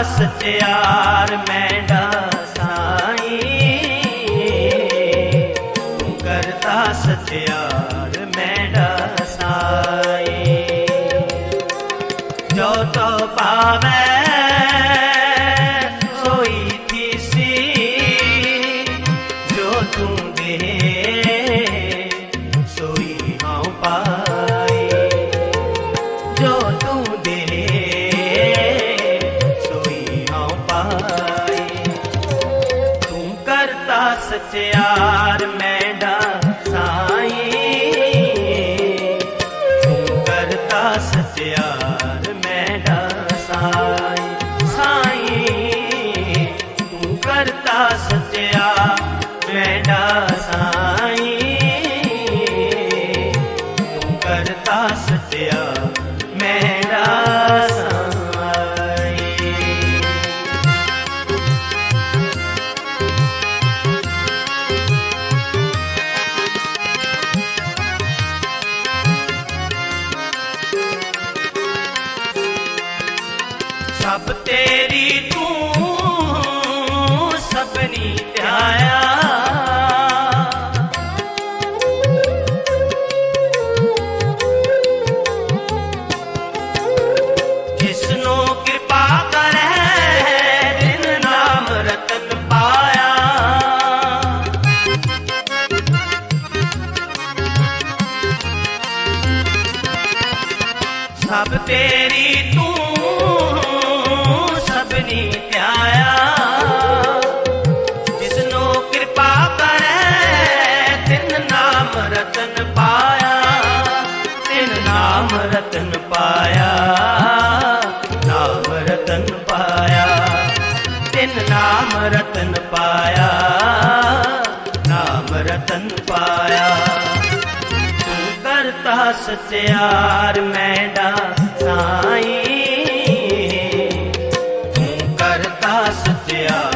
ਸਚਿਆਰ ਮੈਂ ਸੱਚਿਆ ਸਚਿਆਰ ਮੈਂਡਾ ਸਾਈ ਤੂੰ ਕਰਤਾ ਸਤਿਆ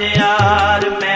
से यार मैं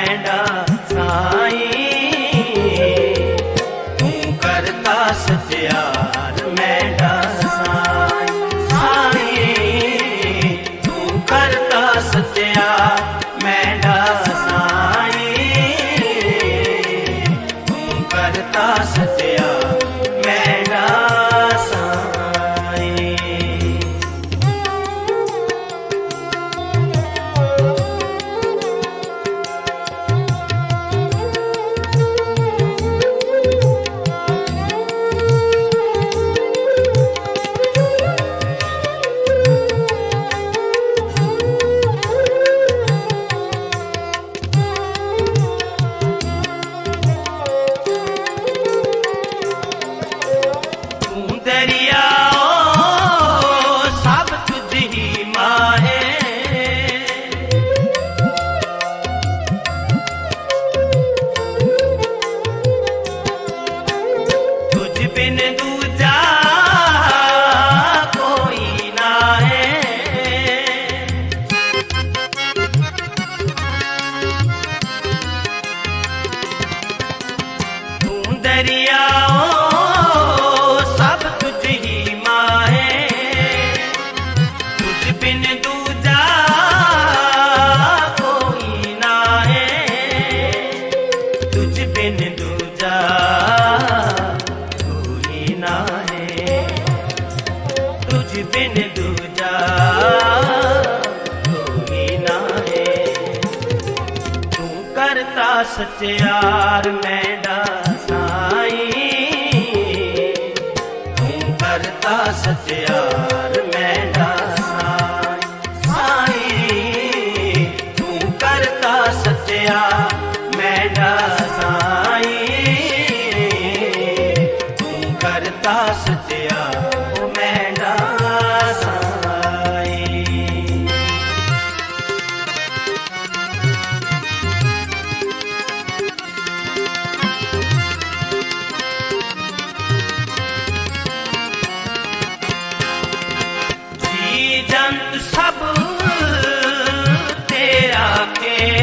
ਕਰਤਾ ਮੈਂ ਮੈਡਾ ਸਾਈ। ਤੂੰ ਕਰਤਾ ਸਚਿਆਰ ਸਭ ਤੇਰਾ ਖੇਲ।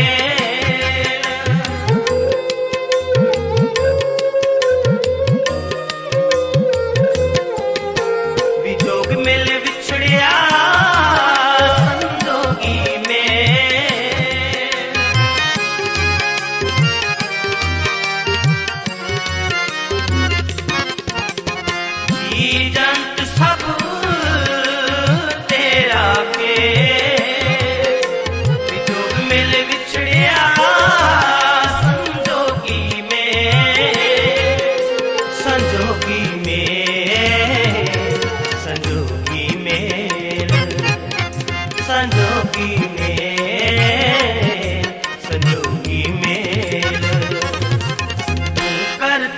ਵਿਜੋਗ ਮਿਲ ਵਿਛੜਿਆ ਸੰਜੋਗੀ ਮੇਲ। ਜੀ ਜੰਤ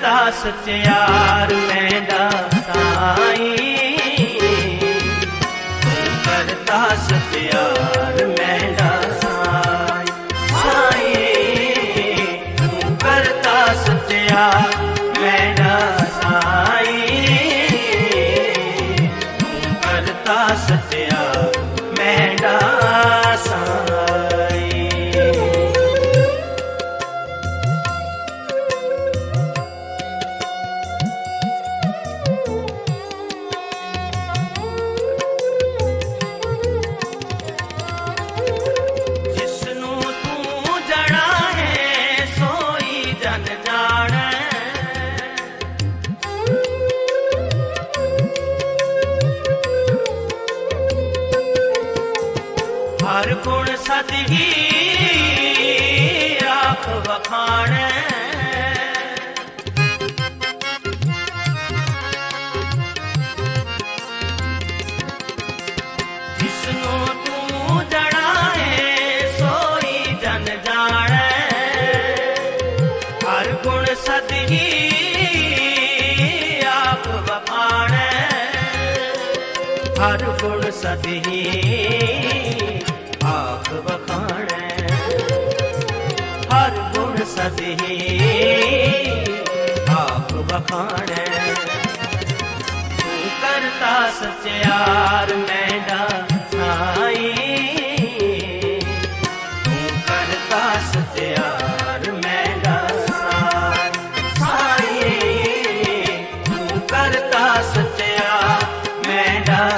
ਕਰਤਾ ਸਚਿਆਰ ਮੈਡਾ ਸਾਈ ਤੂੰ ਕਰਤਾ ਸਚਿਆਰ ਮੈਡਾ ਸਾਈ ਸਾਈ ਕਰਤਾ ਸਚਿਆਰ ਸਦਹੀ ਆਖ ਵਖਾਣੈ ਜਿਸਨੂੰ ਤੂੰ ਜਣਾ ਸੋਈ ਜਨ ਜਾਣੈ ਹਰ ਗੁਣ ਸਦਹੀ ਸਦਹੀ ਆਪ ਵਖਾਣੈ ਤੂੰ ਕਰਤਾ ਸਚਿਆਰ ਮੈਡਾ ਸਾਈ। ਤੂੰ ਕਰਤਾ ਸਚਿਆਰ ਮੈਡਾ ਸਾਈ ਸਾਈ। ਤੂੰ ਕਰਤਾ ਸਚਿਆਰ ਮੈਡਾ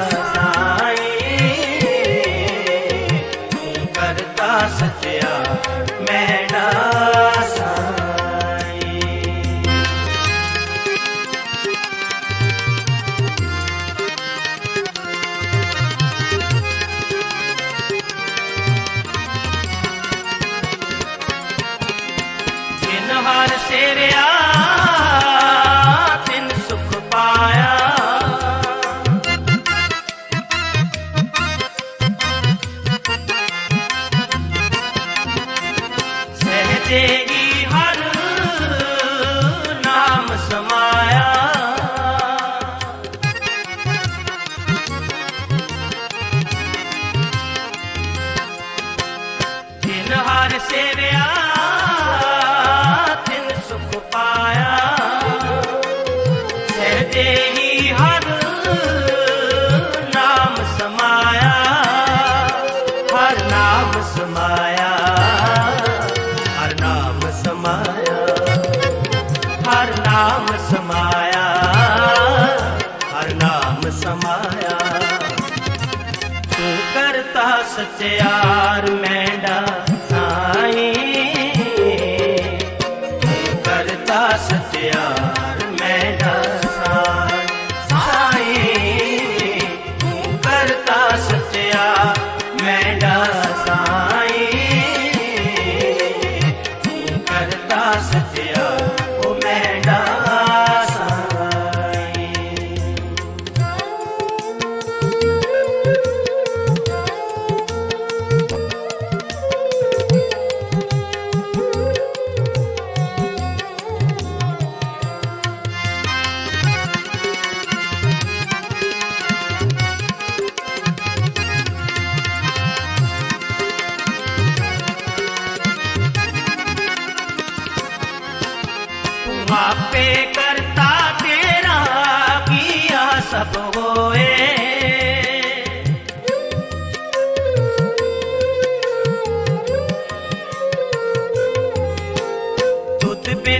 ਸਚਿਆਰ ਮੈਂ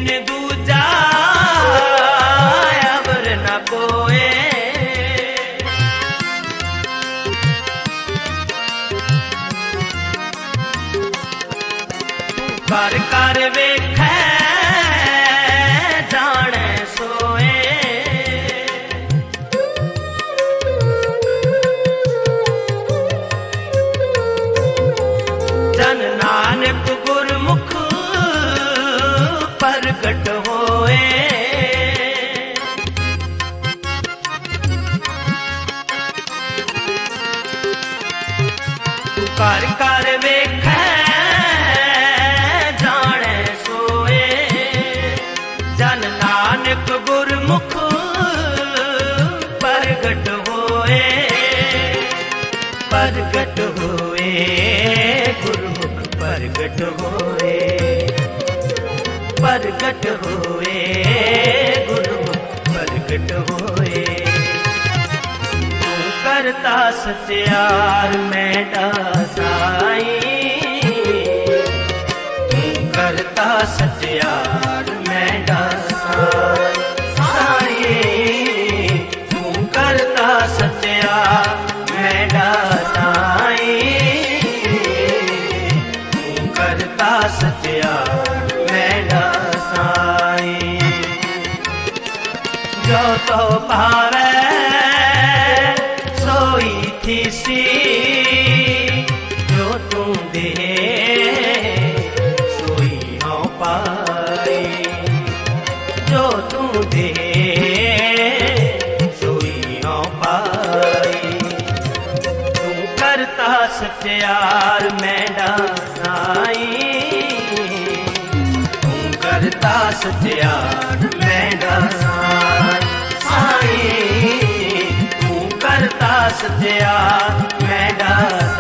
tiene duda. ਨਾਨਕ ਗੁਰਮੁਖ ਪ੍ਰਗਟ ਹੋਏ ਪ੍ਰਗਟ ਹੋਏ, ਗੁਰਮੁਖ ਪ੍ਰਗਟ ਹੋਏ ਪ੍ਰਗਟ ਹੋਏ, ਗੁਰਮੁਖ ਪ੍ਰਗਟ ਹੋਏ। ਤੂੰ ਕਰਤਾ ਸਚਿਆਰ ਮੈਂ ਦਾਸਾਈ ਤੂੰ ਕਰਤਾ ਸਚਿਆਰ ਪਿਆਰ ਮੈਂ ਡਾਸਾਈ ਤੂੰ ਕਰਤਾ ਸਚਿਆਰ ਮੈਂ ਡਾਸਾਈ ਸਾਈ ਤੂੰ ਕਰਤਾ ਸਚਿਆਰ ਮੈਂ ਡਾਸਾਈ